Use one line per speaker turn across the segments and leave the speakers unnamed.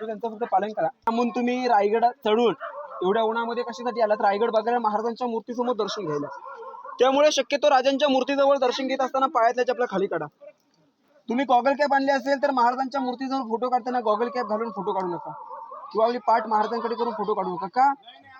तो त्यांचं फक्त पालन करा. म्हणून तुम्ही रायगड चढून एवढ्या उन्हामध्ये कशासाठी आलात? रायगड बघायला महाराजांच्या मूर्तीसमोर दर्शन घ्यायला. त्यामुळे शक्यतो राजांच्या मूर्तीजवळ दर्शन घेत असताना पायातल्या चपला खाली काढा. तुम्ही गॉगल कॅप आणली असेल तर महाराजांच्या मूर्तीजवळ फोटो काढताना गॉगल कॅप घालून फोटो काढू नका. किंवा आपली पाठ महाराजांकडे करून फोटो काढू नका. का?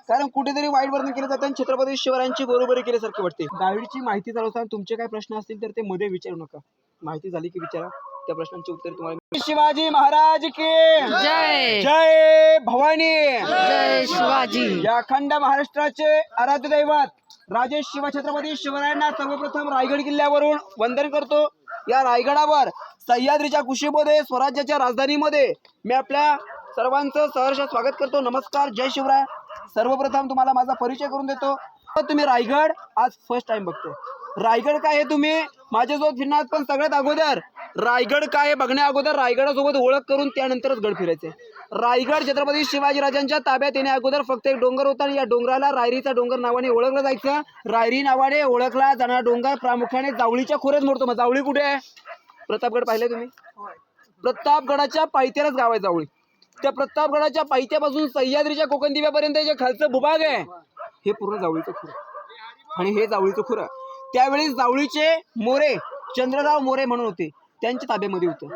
कारण कुठेतरी वाईट वर्णन केलं जातं आणि छत्रपती शिवरायांची बरोबरी केल्यासारखी वाटते. गाईडची माहिती चालू असताना तुमचे काही प्रश्न असतील तर ते मध्ये विचारू नका. माहिती झाली की विचारा. त्या प्रश्नांची उत्तर तुम्हाला शिवाजी महाराज की.
जय.
जय भवानी.
जय शिवाजी.
या अखंड महाराष्ट्राचे आराध्य दैवत राजे शिवछत्रपती शिवरायांना सर्वप्रथम रायगड किल्ल्यावरून वंदन करतो. या रायगडावर सह्याद्रीच्या कुशीमध्ये स्वराज्याच्या राजधानीमध्ये मी आपल्या सर्वांचं सहर्ष स्वागत करतो. नमस्कार जय शिवराय. सर्वप्रथम तुम्हाला माझा परिचय करून देतो. तुम्ही रायगड आज फर्स्ट टाइम बघतो रायगड काय हे तुम्ही? माझ्यासोबत फिरणार पण सगळ्यात अगोदर रायगड काय हे बघण्या अगोदर रायगडासोबत ओळख करून त्यानंतरच गड फिरायचे. रायगड छत्रपती शिवाजीराजांच्या ताब्यात येण्या अगोदर फक्त एक डोंगर होता आणि या डोंगराला रायरीचा डोंगर नावाने ओळखलं जायचं. रायरी नावाने ओळखला जाणारा डोंगर प्रामुख्याने जावळीच्या खोऱ्यात मोडतो. मग जावळी कुठे आहे? प्रतापगड पाहिले तुम्ही? प्रतापगडाच्या पायथ्यालाच गाव आहे जावळी. त्या प्रतापगडाच्या पायथ्यापासून सह्याद्रीच्या कोकण दिव्यापर्यंत जे खालचं भूभाग आहे हे पूर्ण जावळीचं खुरं आणि हे जावळीचं खुरं त्यावेळी जावळीचे मोरे चंद्रराव मोरे म्हणून होते. त्यांच्या ताब्यामध्ये होतं.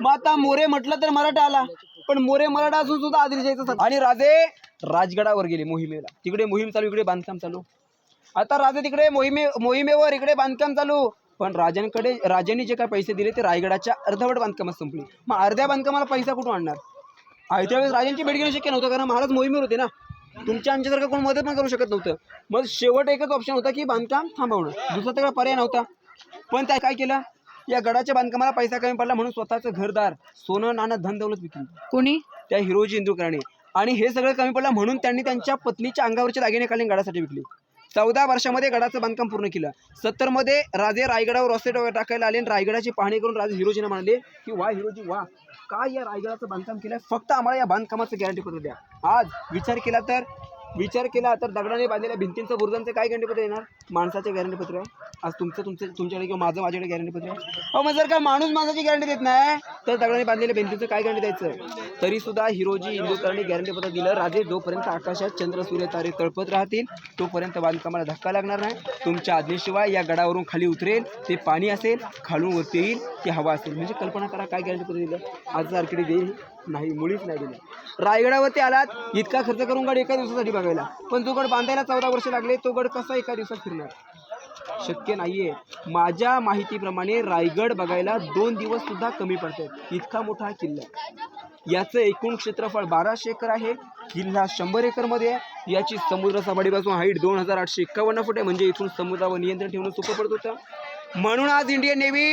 मग आता मोरे म्हटलं तर मराठा आला. पण मोरे मराठा असून सुद्धा आदिलशाहीचा आणि राजे राजगडावर गेले मोहिमेला. तिकडे मोहीम चालू इकडे बांधकाम चालू. आता राजे तिकडे मोहिमे मोहिमेवर इकडे बांधकाम चालू. पण राजांकडे राजांनी जे काय पैसे दिले ते रायगडाच्या अर्धवट बांधकामात संपले. मग अर्ध्या बांधकामाला पैसा कुठून आणणार? आहे त्यावेळेस राजांची भेट घेणं शक्य नव्हतं कारण महाराज मोहिमेवर होते ना. तुमच्या आमच्यासारखं कोण मदत पण करू शकत नव्हतं. मग शेवट एकच ऑप्शन होता की बांधकाम थांबवणं. दुसरा तिकडे पर्याय नव्हता. पण त्या काय केलं? या गडाच्या बांधकामाला पैसा कमी पडला म्हणून स्वतःचं घरदार सोनं नाणं धन दौलत विकली.
कोणी?
त्या हिरोजी इंदुकराने. आणि हे सगळं कमी पडलं म्हणून त्यांनी त्यांच्या पत्नीच्या अंगावरचे दागिने काढून गडासाठी विकले. चौदा वर्षामध्ये गडाचं बांधकाम पूर्ण केलं. सत्तरमध्ये राजे रायगडावर रस्ते टाकायला आले आणि रायगडाची पाहणी करून राजे हिरोजीने म्हणाले की वा हिरोजी वा. काय या रायगडाचं बांधकाम केलंय? फक्त आम्हाला या बांधकामाचं गॅरंटी पत्र द्या. आज विचार केला तर विचार केला तर दगडाने बांधलेल्या भिंतींचं बुरुजांचं काय गॅरंटीपत्र येणार? माणसाचे गॅरंटी पत्र. आहे आज तुमचं तुमचं तुमच्याकडे किंवा माझं माझ्याकडे गॅरंटी पत्र आहे? अहो मग जर का माणूस माणसाची गॅरंटी देत नाही तर दगडाने बांधलेल्या भिंतीचं काय गॅरंटी द्यायचं? तरी सुद्धा हिरोजी इंदुकरांनी गॅरंटी पत्र दिलं. राजे जोपर्यंत आकाशात चंद्र सूर्य तारे तळपत राहतील तोपर्यंत बांधकामाला धक्का लागणार नाही. तुमच्या आज्ञेशिवाय या गडावरून खाली उतरेल ते पाणी असेल खालून वरती येईल ती हवा असेल. म्हणजे कल्पना करा काय गॅरंटीपत्र दिलं? आज आर्किडी देईल नाही मुळीच नाही दिलं. रायगडावरती आलात इतका खर्च करून गड एका दिवसासाठी बघायला. पण जो गड बांधायला चौदा वर्ष लागले तो गड कसा एका दिवसात फिरणार? शक्य नाहीये. माझ्या माहितीप्रमाणे रायगड बघायला दोन दिवस सुद्धा कमी पडतात इतका मोठा हा किल्ला याचं एकूण क्षेत्रफळ बाराशे एकर आहे. किल्ला शंभर एकरमध्ये आहे. याची समुद्र सपाटीपासून हाईट दोन हजार आठशे एक्कावन्न फूट आहे. म्हणजे इथून समुद्रावर नियंत्रण ठेवणं सोपं पडत होतं. म्हणून आज इंडियन नेव्ही